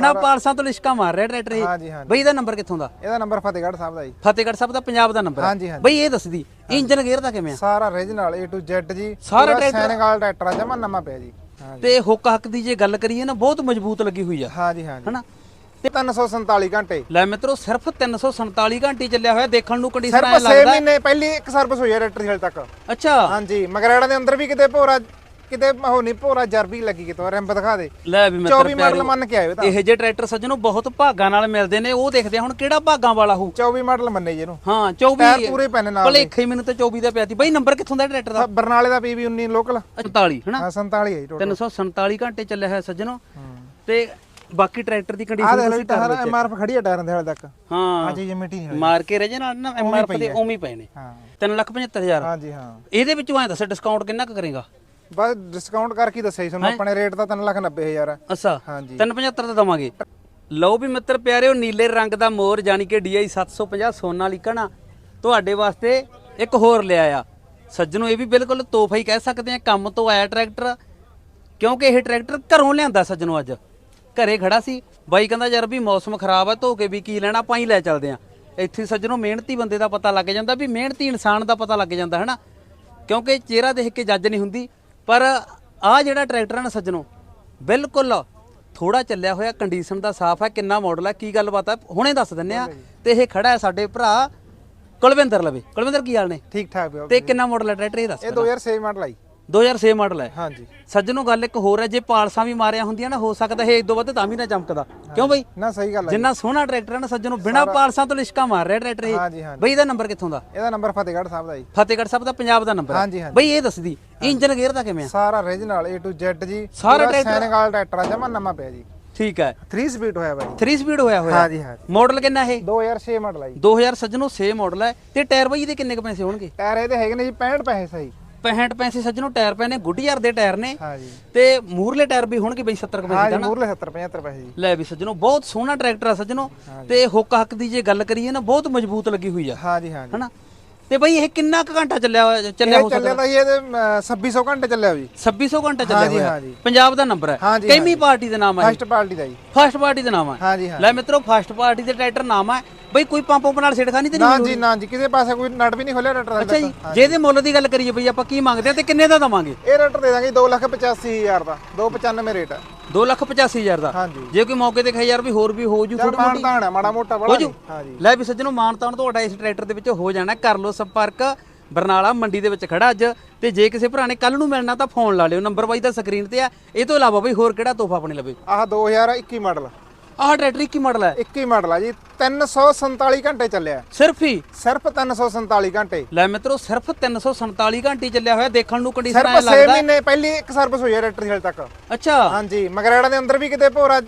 ਨਾ ਪਾਲਸਾਂ ਤੋਂ ਲਿਸ਼ਕਾ ਮਾਰ ਰਿਹਾ ਟਰੈਕਟਰ ਇਹ। ਹਾਂਜੀ ਬਈ ਇਹਦਾ ਨੰਬਰ ਕਿੱਥੋਂ ਦਾ? ਇਹਦਾ ਨੰਬਰ ਫਤਿਹਗੜ੍ਹ ਸਾਹਿਬ ਦਾ ਜੀ। ਫਤਿਹਗੜ੍ਹ ਸਾਹਿਬ ਦਾ ਪੰਜਾਬ ਦਾ ਨੰਬਰ ਹਾਂਜੀ ਹਾਂਜੀ। ਬਈ ਇਹ ਦੱਸਦੀ ਇੰਜਨ ਗੇਅਰ ਦਾ ਕਿਵੇਂ ਆ? ਸਾਰਾ ਰੀਜਨਲ A to Z ਜੀ। ਸਾਰਾ ਟਰੈਕਟਰ- ਸੈਨਗਾਲ ਟਰੈਕਟਰ ਆ ਜਮਾ ਨਵਾਂ ਪਿਆ ਜੀ। ਹਾਂਜੀ। ਤੇ ਹੁੱਕ ਹੱਕ ਦੀ ਜੇ ਗੱਲ ਕਰੀਏ ਨਾ ਬਹੁਤ ਮਜ਼ਬੂਤ ਲੱਗੀ ਹੋਈ ਆ। ਹਾਂਜੀ ਹਾਂਜੀ। ਹਨਾ ਤੇ 347 ਘੰਟੇ। ਲੈ ਮਿੱਤਰੋ ਸਿਰਫ 347 ਘੰਟੇ ਚੱਲਿਆ ਹੋਇਆ ਦੇਖਣ ਨੂੰ ਕੰਡੀਸ਼ਨ ਸਿਰਫ ਐ 6 ਲੱਗਦਾ ਮਹੀਨੇ ਪਹਿਲੀ ਇੱਕ ਸਰਵਿਸ ਹੋਈ ਹੈ ਟਰੈਕਟਰ ਦੀ ਹਾਲੇ ਤੱਕ। ਅੱਛਾ। ਹਾਂਜੀ ਮਗਰੇੜਾ ਦੇ ਅੰਦਰ ਵੀ ਕਿਤੇ ਭੋਰਾ ਕਿਤੇ ਉਹ ਨਹੀਂ ਭੋਰਾ ਜਰਬੀ ਲੱਗੀ ਕਿਤੇ ਰਿੰਬ ਦਿਖਾ ਦੇ। ਲੈ ਵੀ ਮਿੱਤਰ 24 ਮਾਡਲ ਮੰਨ ਕੇ ਆਇਓ ਤਾਂ। ਇਹੋ ਜਿਹੇ ਟਰੈਕਟਰ ਸੱਜਣੋ ਬਹੁਤ ਭਾਗਾਂ ਨਾਲ ਮਿਲਦੇ ਨੇ ਉਹ ਦੇਖਦੇ ਆ ਹੁਣ ਕਿਹੜਾ ਭਾਗਾਂ ਵਾਲਾ ਹੋਊ। 24 ਮਾਡਲ ਮੰਨੇ ਜੀ ਇਹਨੂੰ। ਹਾਂ ਟਾਇਰ 24 ਪੂਰੇ ਪੈਨੇ ਨਾਲ। ਭਲੇਖੇ ਹੀ ਮੈਨੂੰ ਤਾਂ 24 ਦਾ ਪਿਆ ਸੀ। ਬਈ ਨੰਬਰ ਕਿੱਥੋਂ ਦਾ ਟਰੈਕਟਰ ਦਾ? ਬਰਨਾਲੇ ਦਾ PV 19 ਲੋਕਲ। 47 ਹਨਾ? ਹਾਂ 47 ਹੈ ਜੀ ਟੋਟਲ 347 ਘੰਟੇ ਚੱਲਿਆ ਹੈ ਸੱਜਣੋ। ਤੇ ਬਾਕੀ ਟਰੈਕਟਰ ਦੀ ਕੰਡੀਸ਼ਨ ਤੁਸੀਂ ਕਰ ਟਾਇਰ ਲਓ ਐਮਆਰਐਫ ਖੜੀ ਹੈ ਟਾਇਰਾਂ ਦੇ ਹਾਲੇ ਤੱਕ। ਆ ਹਾਂ ਚੀਜ਼ ਮਿੱਟੀ ਨਹੀਂ ਹੋਈ। ਮਾਰ ਕੇ ਰਜੇ ਨਾਲ ਨਾ ਐਮਆਰਪੀ ਦੇ ਉਵੇਂ ਹੀ ਪਏ ਨੇ। ਹਾਂ। 375000 ਹਾਂਜੀ ਹਾਂ ਇਹਦੇ ਵਿੱਚੋਂ ਐਂ ਦੱਸ ਡਿਸਕਾਊਂਟ ਕਿੰਨਾ ਕੁ ਕਰੇਗਾ? ਬਸ ਡਿਸਕਾਊਂਟ ਕਰਕੇ ਦੱਸਿਆ ਜੀ ਤੁਹਾਨੂੰ ਆਪਣੇ ਰੇਟ ਤਾਂ 390000 ਹੈ ਅੱਛਾ ਹਾਂਜੀ। 375 ਦਾ ਦਵਾਂਗੇ। ਲਓ ਵੀ ਮਿੱਤਰ ਪਿਆਰਿਓ ਨੀਲੇ ਰੰਗ ਦਾ ਮੋਰ ਜਾਨੀ ਕਿ DI 750 ਸੋਨਾ ਲਿਖਣਾ ਤੁਹਾਡੇ ਵਾਸਤੇ ਇੱਕ ਹੋਰ ਲਿਆ ਆ। ਸੱਜਣੋ ਇਹ ਵੀ ਬਿਲਕੁਲ ਤੋਹਫਾ ਹੀ ਕਹਿ ਸਕਦੇ ਆ ਕੰਮ ਤੋਂ ਆਇਆ ਟਰੈਕਟਰ ਕਿਉਂਕਿ ਇਹ ਟਰੈਕਟਰ ਘਰੋਂ ਲਿਆਂਦਾ ਸੱਜਣੋ ਅੱਜ। ਘਰੇ ਖੜਾ ਸੀ ਬਾਈ ਕਹਿੰਦਾ ਯਾਰ ਵੀ ਮੌਸਮ ਖਰਾਬ ਆ ਧੋ ਕੇ ਵੀ ਕੀ ਲੈਣਾ ਆਪਾਂ ਹੀ ਲੈ ਚੱਲਦੇ ਆ। ਇੱਥੇ ਸੱਜਣੋ ਮਿਹਨਤੀ ਬੰਦੇ ਦਾ ਪਤਾ ਲੱਗ ਜਾਂਦਾ ਵੀ ਮਿਹਨਤੀ ਇਨਸਾਨ ਦਾ ਪਤਾ ਲੱਗ ਜਾਂਦਾ ਹੈਨਾ? ਕਿਉਂਕਿ ਚਿਹਰਾ ਦੇਖ ਕੇ ਜੱਜ ਨਹੀਂ ਹੁੰਦੀ ਪਰ ਆ ਜਿਹੜਾ ਟਰੈਕਟਰ ਹੈ ਨਾ ਸੱਜਣੋ ਬਿਲਕੁਲ ਥੋੜਾ ਚੱਲਿਆ ਹੋਇਆ ਕੰਡੀਸ਼ਨ ਦਾ ਸਾਫ਼ ਹੈ ਕਿੰਨਾ ਮਾਡਲ ਹੈ ਕੀ ਗੱਲਬਾਤ ਹੈ ਹੁਣੇ ਦੱਸ ਦਿੰਨੇ ਆ ਤੇ ਇਹ ਖੜਾ ਹੈ ਸਾਡੇ ਭਰਾ ਕੁਲਵਿੰਦਰ ਲਵੇ। ਕੁਲਵਿੰਦਰ ਕੀ ਹਾਲ ਨੇ? ਠੀਕ ਠਾਕ ਤੇ ਕਿੰਨਾ ਮਾਡਲ ਹੈ ਟਰੈਕਟਰ ਇਹ ਦੱਸ ਇਹ 2006 ਮਾਡਲ ਆਈ 2006 ਮਾਡਲ ਹੈ। ਹਾਂਜੀ। ਸੱਜਣੋ ਗੱਲ ਇੱਕ ਹੋਰ ਹੈ ਜੇ ਪਾਲਸਾਂ ਵੀ ਮਾਰਿਆ ਹੁੰਦੀਆਂ ਨਾ ਹੋ ਸਕਦਾ ਇਹ ਇਦੋਂ ਵੱਧ ਤਾਂ ਵੀ ਨਾ ਚਮਕਦਾ। ਕਿਉਂ ਬਈ? ਨਾ ਸਹੀ ਗੱਲ ਹੈ ਜਿੰਨਾ ਸੋਹਣਾ ਟਰੈਕਟਰ ਹੈ ਨਾ ਸੱਜਣੋ ਬਿਨਾ ਪਾਲਸਾਂ ਤੋਂ ਲਿਸ਼ਕਾ ਮਾਰ ਰਿਹਾ ਟਰੈਕਟਰ ਇਹ। ਹਾਂਜੀ ਹਾਂਜੀ। ਬਈ ਇਹਦਾ ਨੰਬਰ ਕਿੱਥੋਂ ਦਾ? ਇਹਦਾ ਨੰਬਰ ਫਤਿਹਗੜ੍ਹ ਸਾਹਿਬ ਦਾ ਜੀ। ਫਤਿਹਗੜ੍ਹ ਸਾਹਿਬ ਦਾ ਪੰਜਾਬ ਦਾ ਨੰਬਰ ਹੈ। ਹਾਂਜੀ ਹਾਂਜੀ। ਬਈ ਇਹ ਦੱਸਦੀ ਇੰਜਨ ਗੇਅਰ ਦਾ ਕਿਵੇਂ ਆ? ਸਾਰਾ ਰੀਜਨਲ A to Z ਜੀ। ਸਾਰਾ ਟਰੈਕਟਰ- ਸੈਨਗਾਲ ਟਰੈਕਟਰ ਆ ਜਮਾ ਨਵਾਂ ਪਿਆ ਜੀ। ਠੀਕ ਹੈ। 3 ਸਪੀਡ ਹੋਇਆ ਬਾਈ 3 ਸਪੀਡ ਹੋਇਆ ਹੋਇਆ। ਹਾਂਜੀ ਹਾਂਜੀ। ਮਾਡਲ ਕਿੰਨਾ ਇਹ? 2006 ਮਾਡਲ ਆ ਜੀ। 2000 ਸੱਜਣੋ 6 ਮਾਡਲ ਹੈ। ਤੇ ਟਾਇਰ ਬਈ ਇਹਦੇ ਕਿੰਨੇ ਕ ਪੈਸੇ ਹੋਣਗੇ? ਟਾਇਰ ਇਹਦੇ ਹੈਗੇ ਨੇ ਜੀ 65 ਪੈਸੇ ਸਹੀ। 65 ਪੈਸੇ ਸੱਜਣੋ ਟਾਇਰ ਪਏ ਨੇ ਗੁੱਡੀਅਰ ਦੇ ਟਾਇਰ ਨੇ ਹਾਂਜੀ। ਤੇ ਮੂਰਲੇ ਟਾਇਰ ਵੀ ਹੋਣਗੇ ਬਈ 70 ਕ ਪੈਸੇ ਹਾਂਜੀ ਦਾ ਨਾ? ਮੂਰਲੇ 70 75 ਪੈਸੇ ਜੀ। ਲੈ ਵੀ ਸੱਜਣੋ ਬਹੁਤ ਸੋਹਣਾ ਟਰੈਕਟਰ ਆ ਸੱਜਣੋ ਤੇ ਹੁੱਕ ਹੱਕ ਦੀ ਜੇ ਗੱਲ ਕਰੀਏ ਨਾ ਬਹੁਤ ਮਜ਼ਬੂਤ ਲੱਗੀ ਹੋਈ ਆ। ਹਾਂਜੀ ਹਾਂਜੀ। ਹਨਾ ਤੇ ਬਈ ਇਹ ਕਿੰਨਾ ਕੁ ਘੰਟਾ ਚੱਲਿਆ ਚੱਲਿਆ ਹੋ ਇਹ ਚੱਲਿਆ ਤਾਂ ਜੀ ਇਹਦੇ ਅਮ, 2600 ਘੰਟੇ ਚੱਲਿਆ ਜੀ। 2600 ਘੰਟਾ ਚੱਲਿਆ ਹਾਂਜੀ, ਹੋਇਆ। ਹਾਂਜੀ। ਪੰਜਾਬ ਦਾ ਨੰਬਰ ਹੈ। ਹਾਂਜੀ, ਕਿੰਨੀ ਪਾਰਟੀ ਦੇ ਨਾਮ ਹੈ ਫਸਟ ਪਾਰਟੀ ਦਾ ਜੀ। ਫਸਟ ਪਾਰਟੀ ਦੇ ਨਾਮ ਹੈ। ਹਾਂਜੀ ਹਾਂ ਲੈ ਮਿੱਤਰੋ ਫਸਟ ਪਾਰਟੀ ਦੇ ਟਰੈਕਟਰ ਨਾਮ ਹੈ ਬਈ ਕੋਈ ਪੰਪ ਪੰਪ ਨਾਲ ਛੇੜਖਾਨੀ ਤੇ ਨਹੀਂ ਨਾ ਜੀ ਨਾ ਜੀ ਕਿਸੇ ਪਾਸੇ ਕੋਈ ਨਟ ਵੀ ਨਹੀਂ ਖੋਲਿਆ ਟਰੈਕਟਰ ਦਾ ਅੱਛਾ ਜੀ ਜੇ ਇਹਦੇ ਮੁੱਲ ਦੀ ਗੱਲ ਕਰੀਏ ਬਈ ਆਪਾਂ ਕੀ ਮੰਗਦੇ ਆ ਤੇ ਕਿੰਨੇ ਦਾ ਦਵਾਂਗੇ? ਇਹ ਟਰੈਕਟਰ ਦੇ ਦਾਂਗੇ 285000 ਦਾ 295 ਰੇਟ ਹੈ 285000 ਦਾ? ਹਾਂਜੀ। ਜੇ ਕੋਈ ਮੌਕੇ ਤੇ ਕਹੇ ਯਾਰ ਵੀ ਹੋਰ ਵੀ ਹੋ ਜੂ ਥੋੜੀ ਹੈ ਮਾੜਾ ਮੋਟਾ ਬੜਾ ਜੂ। ਹਾਂਜੀ। ਲੈ ਵੀ ਸੱਜਣੋ ਮਾਨਤਾਨ ਤੁਹਾਡਾ ਇਸ ਟਰੈਕਟਰ ਦੇ ਵਿੱਚ ਹੋ ਜਾਣਾ। ਕਰ ਲਓ ਸੰਪਰਕ ਬਰਨਾਲਾ ਮੰਡੀ ਦੇ ਵਿੱਚ ਖੜਾ ਅੱਜ। ਤੇ ਜੇ ਕਿਸੇ ਭਰਾ ਨੇ ਕੱਲ ਨੂੰ ਮਿਲਣਾ ਤਾਂ ਫੋਨ ਲਾ ਲਿਓ ਨੰਬਰ ਬਾਈ ਦਾ ਸਕਰੀਨ ਤੇ ਆ। ਇਹ ਤੋਂ ਇਲਾਵਾ ਬਈ ਹੋਰ ਕਿਹੜਾ ਤੋਹਫਾ ਆਪਣੇ ਲਵੇ? ਆਹ 2021 ਮਾਡਲ। ਆਹ ਟਰੈਕਟਰ ਕੀ ਮਾਡਲ ਹੈ? 21 ਮਾਡਲ ਆ ਜੀ 347 ਘੰਟੇ ਚੱਲਿਆ। ਸਿਰਫ ਹੀ? ਸਿਰਫ 347 ਘੰਟੇ। ਲੈ ਮਿੱਤਰੋ ਸਿਰਫ 347 ਘੰਟੇ ਚੱਲਿਆ ਹੋਇਆ ਦੇਖਣ ਨੂੰ ਕੰਡੀਸ਼ਨ ਸਿਰਫ ਐ 6 ਲੱਗਦਾ ਮਹੀਨੇ ਪਹਿਲੀ ਇੱਕ ਸਰਵਿਸ ਹੋਈ ਹੈ ਟਰੈਕਟਰ ਦੀ ਹਾਲੇ ਤੱਕ। ਅੱਛਾ। ਹਾਂਜੀ ਮਗਰੇੜਾ ਦੇ ਅੰਦਰ ਵੀ ਕਿਤੇ ਭੋਰਾ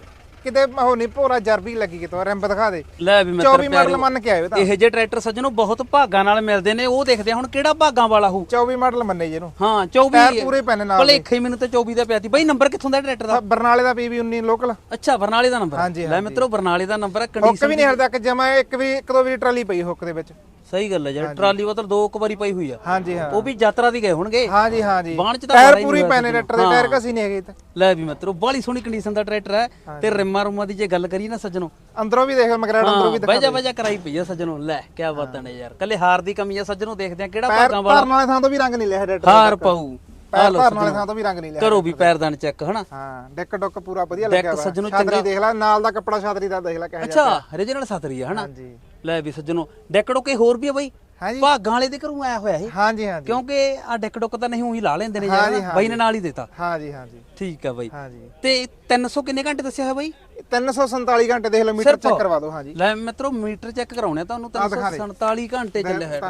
ਕਿਤੇ ਉਹ ਨਹੀਂ ਭੋਰਾ ਜਰਬੀ ਲੱਗੀ ਕਿਤੇ ਰਿੰਬ ਦਿਖਾ ਦੇ। ਲੈ ਵੀ ਮਿੱਤਰ 24 ਮਾਡਲ ਮੰਨ ਕੇ ਆਇਓ ਤਾਂ। ਇਹੋ ਜਿਹੇ ਟਰੈਕਟਰ ਸੱਜਣੋ ਬਹੁਤ ਭਾਗਾਂ ਨਾਲ ਮਿਲਦੇ ਨੇ ਉਹ ਦੇਖਦੇ ਆ ਹੁਣ ਕਿਹੜਾ ਭਾਗਾਂ ਵਾਲਾ ਹੋਊ। 24 ਮਾਡਲ ਮੰਨੇ ਜੀ ਇਹਨੂੰ। ਹਾਂ ਟਾਇਰ 24 ਪੂਰੇ ਪੈਨੇ ਨਾਲ। ਭਲੇਖੇ ਹੀ ਮੈਨੂੰ ਤਾਂ 24 ਦਾ ਪਿਆ ਸੀ। ਬਈ ਨੰਬਰ ਕਿੱਥੋਂ ਦਾ ਟਰੈਕਟਰ ਦਾ? ਬਰਨਾਲੇ ਦਾ PV 19 ਲੋਕਲ। ਅੱਛਾ ਬਰਨਾਲੇ ਦਾ ਨੰਬਰ ਲੈ ਮਿੱਤਰੋ ਬਰਨਾਲੇ ਦਾ ਨੰਬਰ ਹੈ ਹੁੱਕ ਕੰਡੀਸ਼ਨ ਵੀ ਨਹੀਂ ਹਲ ਤੱਕ ਜਮਾ ਇੱਕ ਵੀ ਇੱਕ ਦੋ ਵੀ ਟਰਾਲੀ ਪਈ ਹੁੱਕ ਦੇ ਵਿੱਚ। ਸਹੀ ਗੱਲ ਹੈ ਯਾਰ ਟਰਾਲੀ ਮਤਲਬ ਦੋ ਕੁ ਵਾਰੀ ਪਈ ਹੋਈ ਆ। ਹਾਂਜੀ ਹਾਂ। ਉਹ ਵੀ ਯਾਤਰਾ ਦੀ ਗਏ ਹੋਣਗੇ। ਹਾਂਜੀ ਹਾਂਜੀ। ਬਾਣ ਚ ਤਾਂ ਟਾਇਰ ਪੂਰੀ ਪੈਨੇ ਟਰੈਕਟਰ ਦੇ ਟਾਇਰ ਕਸੀ ਨਹੀਂ ਹੈਗੇ ਤੇ। ਲੈ ਵੀ ਮਿੱਤਰੋ ਬਾਲੀ ਸੋਹਣੀ ਕੰਡੀਸ਼ਨ ਦਾ ਟਰੈਕਟਰ ਹੈ ਤੇ ਰਿਮਾਂ ਰੁਮਾਂ ਦੀ ਜੇ ਗੱਲ ਕਰੀਏ ਨਾ ਸੱਜਣੋ। ਅੰਦਰੋਂ ਵੀ ਦੇਖ ਮਗਰੇੜਾ ਅੰਦਰੋਂ ਵੀ ਦਿਖਾ ਵਜਾ ਵਜਾ ਕਰਾਈ ਪਈ ਆ ਸੱਜਣੋ ਲੈ ਕੀ ਬਾਤਾਂ ਨੇ ਯਾਰ। ਕੱਲੇ ਹਾਰ ਦੀ ਕਮੀ ਆ ਸੱਜਣੋ ਦੇਖਦੇ ਆ ਕਿਹੜਾ ਭਾਗਾਂ ਵਾਲਾ। ਧਰਨ ਵਾਲੇ ਥਾਂ ਤੋਂ ਵੀ ਰੰਗ ਨਹੀਂ ਲਿਆ ਟਰੈਕਟਰ ਹਾਰ ਪਾਊ। ਪੈਰ ਧਰਨ ਵਾਲੇ ਥਾਂ ਤੋਂ ਵੀ ਰੰਗ ਨਹੀਂ ਲਿਆ। ਕਰੋ ਵੀ ਪੈਰਦਾਨ ਚੈੱਕ ਹਨਾ? ਹਾਂ ਡੈਕ ਡੁੱਕ ਪੂਰਾ ਵਧੀਆ ਡੈਕ ਲੱਗਿਆ ਵਾ। ਸੱਜਣੋਂ ਛਾਤਰੀ ਦੇਖ ਲੈ ਨਾਲ ਦਾ ਕੱਪੜਾ ਛਾਤਰੀ ਦਾ ਦੇਖ ਲੈ ਕਿਹੋ ਜਿਹਾ ਅੱਛਾ ਰੀਜਨਲ ਸਤਰੀ ਆ ਹਨਾ? ਹਾਂਜੀ। ਲੈ ਵੀ ਸੱਜਣੋ ਡੈਕੜੋ ਕੇ ਹੋਰ ਵੀ ਆ ਬਈ। ਹਾਂਜੀ। ਭਾਗਾਂ ਵਾਲੇ ਦੇ ਘਰੋਂ ਆਇਆ ਹੋਇਆ ਇਹ ਹਾਂਜੀ ਹਾਂਜੀ। ਕਿਉਂਕਿ ਆ ਡੈਕ ਡੁੱਕ ਤਾਂ ਨਹੀਂ ਉਹੀ ਲਾ ਲੈਂਦੇ ਨੇ ਯਾਰ ਬਾਈ ਨੇ ਨਾਲ ਹੀ ਦਿੱਤਾ। ਹਾਂਜੀ ਹਾਂਜੀ। ਠੀਕ ਆ ਬਾਈ। ਹਾਂਜੀ। ਤੇ 300 ਕਿੰਨੇ ਘੰਟੇ ਦੱਸਿਆ ਹੋਇਆ ਬਾਈ? 347 ਘੰਟੇ ਦੇਖ ਲਓ ਮੀਟਰ ਚੈੱਕ ਕਰਵਾ ਦਿਓ ਹਾਂਜੀ। ਲੈ ਮਿੱਤਰੋ ਮੀਟਰ ਚੈੱਕ ਕਰਾਉਣੇ ਤੁਹਾਨੂੰ 347 ਘੰਟੇ ਚੱਲੇ ਹੋਇਆ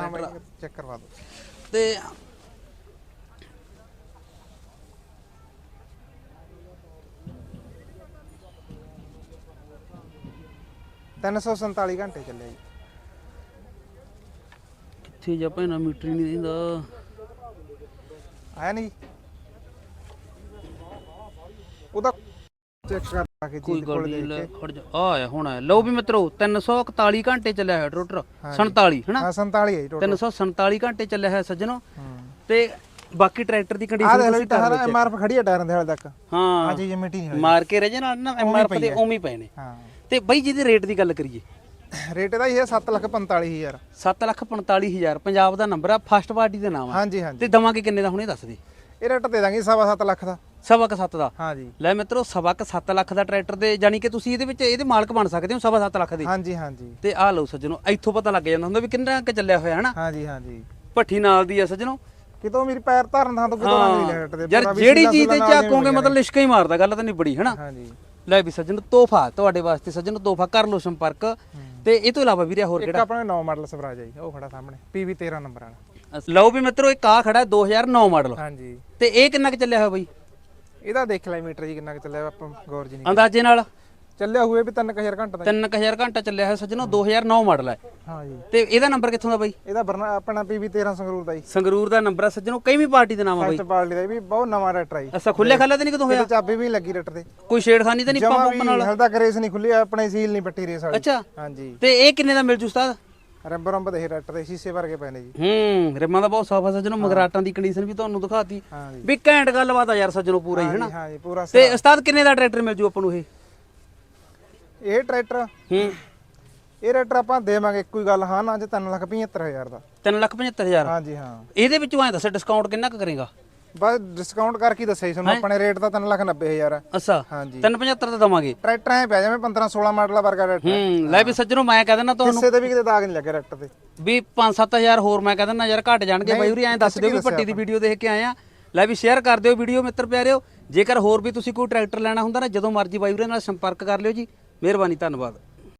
ਚੈੱਕ ਕਰਵਾ ਦਿਓ ਤੇ 347 ਘੰਟੇ ਚੱਲਿਆ ਜੀ। ਕਿੱਥੇ ਜਾ ਭੈਣਾ ਮੀਟਰ ਹੀ ਨਹੀਂ ਦਿੰਦਾ ਆਇਆ ਨਹੀਂ ਉਹਦਾ ਚੈੱਕ ਕਰਵਾ ਕੇ ਕੋਈ ਗੱਲ ਕੋਲ ਨਹੀਂ ਦੇਖ ਲੈ ਕੇ। ਖੜ ਜਾ। ਆ ਆਇਆ ਹੁਣ ਆਇਆ। ਲਓ ਵੀ ਮਿੱਤਰੋ 341 ਘੰਟੇ ਚੱਲਿਆ ਹੋਇਆ ਟਰੈਕਟਰ 47 ਹਨਾ ਹਾਂ 47 ਹੈ ਜੀ ਟੋਟਲ 347 ਘੰਟੇ ਚੱਲਿਆ ਹੋਇਆ ਸੱਜਣੋ। ਹਾਂ। ਤੇ ਬਾਕੀ ਟਰੈਕਟਰ ਦੀ ਆਹ ਕੰਡੀਸ਼ਨ ਦੇਖ ਲਓ ਤੁਸੀਂ ਟਾਇਰ। ਐਮਆਰਐਫ ਖੜੀ ਆ ਟਾਇਰਾਂ ਦੇ ਹਾਲੇ ਤੱਕ। ਆ ਹਾਂ ਚੀਜ਼ ਮਿੱਟੀ ਨਹੀਂ ਹੋਈ। ਮਾਰ ਕੇ ਨਾਲ ਨਾ ਐਮਆਰਪੀ ਹੈ। ਉਵੇਂ ਹੀ ਪਏ ਨੇ। ਹਾਂ। ਤੇ ਬਈ ਜਿਹਦੇ ਰੇਟ ਦੀ ਗੱਲ ਕਰੀਏ। ਰੇਟ ਇਹਦਾ ਹੀ ਹੈ 745000 7 ਲੱਖ 45000 ਪੰਜਾਬ ਦਾ ਨੰਬਰ ਆ ਫਸਟ ਪਾਰਟੀ ਦੇ ਨਾਮ ਆ। ਹਾਂਜੀ ਹਾਂਜੀ। ਤੇ ਦਵਾਂਗੇ ਕਿੰਨੇ ਦਾ ਹੁਣੇ ਦੱਸ ਦੇ। ਇਹ ਰੇਟ ਦੇ ਦਾਂਗੇ ਸਵਾ ਸੱਤ ਲੱਖ ਦਾ। ਸਵਾ ਕ 7 ਦਾ। ਹਾਂਜੀ। ਲੈ ਮਿੱਤਰੋ ਸਵਾ ਕ 7 ਲੱਖ ਦਾ ਟਰੈਕਟਰ ਦੇ ਯਾਨੀ ਕਿ ਤੁਸੀਂ ਇਹਦੇ ਵਿੱਚ ਇਹਦੇ ਮਾਲਕ ਬਣ ਸਕਦੇ ਹੋ ਸਵਾ 7 ਲੱਖ ਦੇ। ਹਾਂਜੀ ਹਾਂਜੀ। ਤੇ ਆਹ ਲਓ ਸੱਜਣੋ ਇੱਥੋਂ ਪਤਾ ਲੱਗ ਜਾਂਦਾ ਹੁੰਦਾ ਵੀ ਕਿੰਨਾ ਕ ਚੱਲਿਆ ਹੋਇਆ ਹਨਾ? ਹਾਂਜੀ ਹਾਂਜੀ। ਭੱਠੀ ਨਾਲ ਦੀ ਆ ਸੱਜਣੋ। ਕਿਤੋਂ ਮੇਰੀ ਪੈਰ ਧਰਨ ਥਾਂ ਤੋਂ ਕਿਤੋਂ ਲੰਘ ਨਹੀਂ ਰੇਟ ਦੇ ਯਾਰ ਜਿਹੜੀ ਚੀਜ਼ ਤੇ ਚਾਕੋਗੇ ਮਤਲਬ ਲਿਸ਼ਕਾ ਹੀ ਮਾਰਦਾ ਗੱਲ ਤਾਂ ਨਹੀਂ ਬੜੀ ਹਨਾ? ਹਾਂਜੀ। ਲੈ ਵੀ ਸੱਜਣ ਤੋਹਫਾ ਤੁਹਾਡੇ ਵਾਸਤੇ ਸੱਜਣ ਤੋਹਫਾ ਕਰ ਲਓ ਸੰਪਰਕ। ਤੇ ਇਹ ਤੋਂ ਇਲਾਵਾ ਵੀਰੇ ਹੋਰ ਇੱਕ ਆਪਣੇ 9 ਮਾਡਲ ਸਵਰਾਜ ਆ ਜੀ ਉਹ ਖੜਾ ਸਾਹਮਣੇ PV 13 ਨੰਬਰ ਵਾਲਾ। ਲਓ ਵੀ ਮਿੱਤਰੋ ਇੱਕ ਆ ਖੜਾ 2009 ਮਾਡਲ। ਹਾਂਜੀ। ਤੇ ਇਹ ਕਿੰਨਾ ਕ ਚੱਲਿਆ ਹੋਇਆ ਬਈ? ਇਹਦਾ ਦੇਖ ਲੈ ਮੀਟਰ ਜੀ ਕਿੰਨਾ ਕੁ ਚੱਲਿਆ ਆਪਾਂ ਗੌਰ ਜੀ ਨਹੀਂ ਅੰਦਾਜ਼ੇ ਨਾਲ? ਚੱਲਿਆ ਹੋਏ ਵੀ 3000 ਘੰਟਾ ਦਾ 3000 ਘੰਟਾ ਚੱਲਿਆ ਹੋਇਆ ਸੱਜਣੋ 2009 ਮਾਡਲ ਹੈ ਹਾਂ ਜੀ। ਤੇ ਇਹਦਾ ਨੰਬਰ ਕਿੱਥੋਂ ਦਾ ਬਈ? ਇਹਦਾ ਬਰਨਾ ਆਪਣਾ PV 13 ਸੰਗਰੂਰ ਦਾ ਜੀ ਸੰਗਰੂਰ ਦਾ ਨੰਬਰ ਆ ਸੱਜਣੋ ਕਈਵੀਂ ਪਾਰਟੀ ਦੇ ਨਾਮ ਆ ਬਈ। ਫਸਟ ਪਾਰਟੀ ਦਾ ਵੀ ਬਹੁਤ ਨਵਾਂ ਰੈਟਰ ਜੀ। ਅਸਾ ਖੁੱਲੇ ਖਾਲਾ ਤੇ ਨਹੀਂ ਕਿਤੋਂ ਹੋਇਆ? ਇਹਦੇ ਚਾਬੀ ਵੀ ਲੱਗੀ ਰੈਟਰ ਤੇ। ਕੋਈ ਛੇੜਖਾਨੀ ਤਾਂ ਨਹੀਂ ਜਮਾ ਪੰਪ ਵੀ ਪੰਪ ਨਾਲ? ਹਲ ਤੱਕ ਰੇਸ ਨਹੀਂ ਖੁੱਲੀ ਆਪਣੇ ਸੀਲ ਨਹੀਂ ਪੱਟੀ ਰੇਸ ਵਾਲੀ। ਅੱਛਾ। ਹਾਂਜੀ ਤੇ ਇਹ ਕਿੰਨੇ ਦਾ ਮਿਲ ਜੂ ਉਸਤਾਦ? ਰੰਬ ਰੰਬ ਦੇ ਰੈਟਰ ਦੇ ਸ਼ੀਸ਼ੇ ਵਰਗੇ ਪਏ ਨੇ ਜੀ। ਹੂੰ ਰਿਮਾਂ ਦਾ ਬਹੁਤ ਸਾਫ਼ ਸੱਜਣੋ ਮਗਰਾਟਾਂ ਦੀ ਕੰਡੀਸ਼ਨ ਵੀ ਤੁਹਾਨੂੰ ਦਿਖਾਤੀ। ਹਾਂ ਜੀ। ਵੀ ਘੈਂਟ ਗੱਲਬਾਤ ਆ ਯਾਰ ਸੱਜਣੋ ਪੂਰਾ ਹੀ ਹਨਾ? ਹਾਂ ਜੀ ਪੂਰਾ ਤੇ ਉਸਤਾਦ ਕਿੰਨੇ ਦਾ ਟਰੈਕਟਰ ਮਿਲ ਜੂ ਆਪਾਂ ਨੂੰ ਇਹ? ਇਹ ਟਰੈਕਟਰ ਹੂੰ। ਇਹ ਰੈਟਰ ਆਪਾਂ ਦੇਵਾਂਗੇ ਇੱਕੋ ਹੀ ਗੱਲ ਹਾਂ ਨਾ ਜੇ 375000 ਦਾ। 375000 ਹਾਂਜੀ ਹਾਂ। ਇਹਦੇ ਵਿੱਚੋਂ ਐ ਦੱਸ ਡਿਸਕਾਊਂਟ ਕਿੰਨਾ ਕੁ ਕਰੇਗਾ? ਬਸ ਡਿਸਕਾਊਂਟ ਕਰਕੇ ਹੀ ਦੱਸਿਆ ਜੀ ਤੁਹਾਨੂੰ ਆਪਣੇ ਰੇਟ ਤਾਂ 390000 ਹੈ ਅੱਛਾ ਹਾਂਜੀ। 375 ਦਾ ਦਵਾਂਗੇ। ਟਰੈਕਟਰ ਐ ਪੈ ਜਾਵੇਂ 15 16 ਮਾਡਲ ਵਰਗਾ ਰੈਟਰ ਹੂੰ ਲੈ ਵੀ ਸੱਜਣੋ ਮੈਂ ਕਹਿ ਦਿੰਦਾ ਤੁਹਾਨੂੰ। ਕਿਸੇ ਤੇ ਵੀ ਕਿਤੇ ਦਾਗ ਨਹੀਂ ਲੱਗਿਆ ਰੈਟਰ ਤੇ ਵੀ 5-7000 ਹੋਰ ਮੈਂ ਕਹਿ ਦਿੰਦਾ ਯਾਰ ਘਟ ਜਾਣਗੇ। ਬਾਈ ਉਰੀ ਐਂ ਦੱਸ ਦਿਓ ਵੀ ਪੱਟੀ ਦੀ ਵੀਡੀਓ ਦੇਖ ਕੇ ਆਏ ਆ। ਲੈ ਵੀ ਸ਼ੇਅਰ ਕਰ ਦਿਓ ਵੀਡੀਓ ਮਿੱਤਰ ਪਿਆਰਿਓ। ਜੇਕਰ ਹੋਰ ਵੀ ਤੁਸੀਂ ਕੋਈ ਟਰੈਕਟਰ ਲੈਣਾ ਹੁੰਦਾ ਨਾ ਜਦੋਂ ਮਰਜ਼ੀ ਬਾਈ ਉਰੇ ਨਾਲ ਸੰਪਰਕ ਕਰ ਲਿਓ ਜੀ। ਮਿਹਰਬਾਨੀ ਧੰਨਵਾਦ।